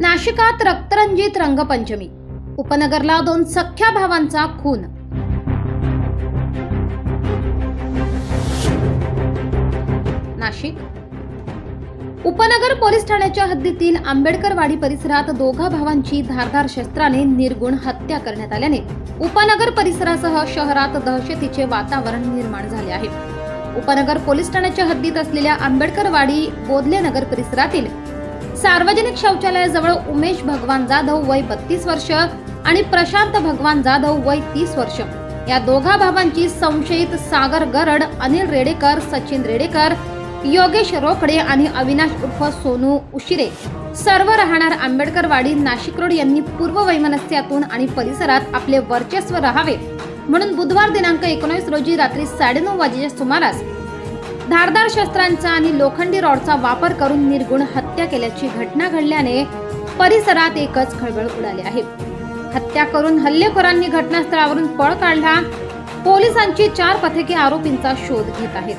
नाशिकात रक्तरंजित रंगपंचमी. उपनगरला दोन सख्या भावांचा खून. नाशिक. उपनगर पोलीस ठाण्याच्या हद्दीतील आंबेडकरवाडी परिसरात दोघा भावांची धारदार शस्त्राने निर्गुण हत्या करण्यात आल्याने उपनगर परिसरासह शहरात दहशतीचे वातावरण निर्माण झाले आहे. उपनगर पोलीस ठाण्याच्या हद्दीत असलेल्या आंबेडकरवाडी बोधले नगर परिसरातील सार्वजनिक शौचालयाजवळ उमेश भगवान जाधव वय बत्तीस वर्ष आणि प्रशांत भगवान जाधव वय तीस वर्ष. या दोघा भावांची संशयित सागर गरड अनिल रेडेकर सचिन रेडेकर योगेश रोकडे आणि अविनाश उर्फ सोनू उशिरे. सर्व राहणार आंबेडकरवाडी नाशिक रोड यांनी पूर्व वैमनस्यातून आणि परिसरात आपले वर्चस्व राहावे. म्हणून बुधवार दिनांक एकोणीस रोजी रात्री साडेनऊ वाजेच्या सुमारास धारदार शस्त्रांचा आणि लोखंडी रॉडचा वापर करून निर्गुण हत्या केल्याची घटना घडल्याने परिसरात एकच खळबळ उडाली आहे. हत्या करून हल्लेखोरांनी घटनास्थळावरून पळ काढला. पोलिसांची चार पथके आरोपींचा शोध घेत आहेत.